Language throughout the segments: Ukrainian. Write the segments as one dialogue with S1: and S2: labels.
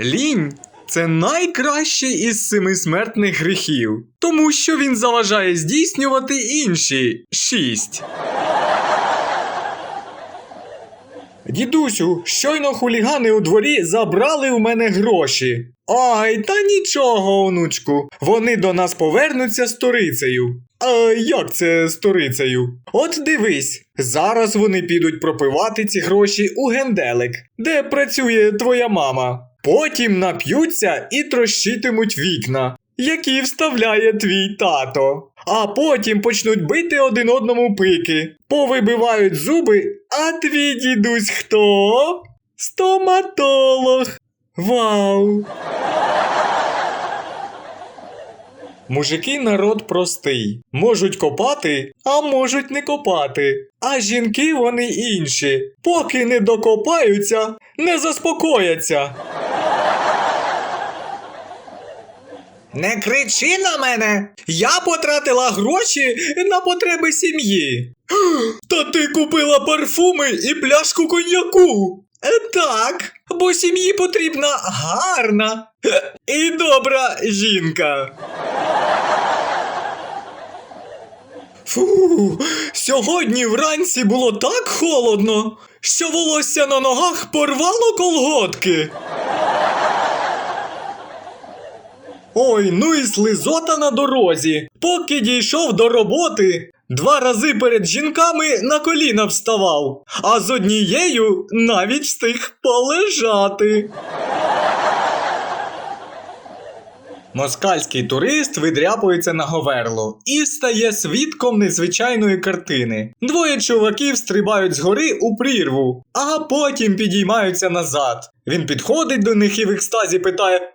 S1: Лінь це найкращий із семи смертних гріхів, тому що він заважає здійснювати інші шість. Дідусю, щойно хулігани у дворі забрали у мене гроші. Ай, та нічого, онучку. Вони до нас повернуться сторицею. А як це сторицею? От дивись, зараз вони підуть пропивати ці гроші у генделик, де працює твоя мама. Потім нап'ються і трощитимуть вікна, які вставляє твій тато. А потім почнуть бити один одному пики, повибивають зуби, а твій дідусь хто? Стоматолог. Вау! Мужики народ простий. Можуть копати, а можуть не копати. А жінки вони інші. Поки не докопаються, не заспокояться. Не кричи на мене! Я потратила гроші на потреби сім'ї. Та ти купила парфуми і пляшку коньяку. Е, Так, бо сім'ї потрібна гарна і добра жінка. Фу, сьогодні вранці було так холодно, що волосся на ногах порвало колготки. Ой, ну і слизота на дорозі. Поки дійшов до роботи, два рази перед жінками на коліна вставав, а з однією навіть встиг полежати. Москальський турист видряпується на говерло і стає свідком незвичайної картини. Двоє чуваків стрибають з гори у прірву, а потім підіймаються назад. Він підходить до них і в екстазі питає: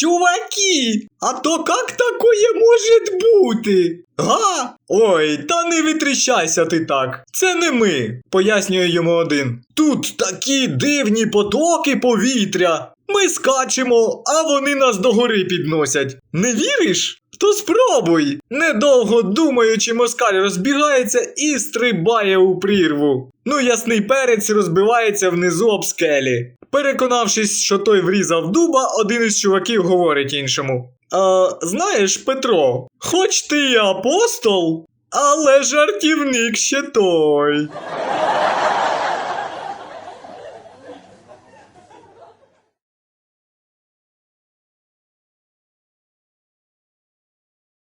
S1: Чуваки, а то как такое може бути? Га? Ой, та не витріщайся ти так. Це не ми, пояснює йому один. Тут такі дивні потоки повітря. Ми скачемо, а вони нас догори підносять. Не віриш? То спробуй. Недовго думаючи, москаль розбігається і стрибає у прірву. Ну, ясний перець розбивається внизу об скелі. Переконавшись, що той врізав дуба, один із чуваків говорить іншому. е, знаєш, Петро, хоч ти і апостол, але жартівник ще той.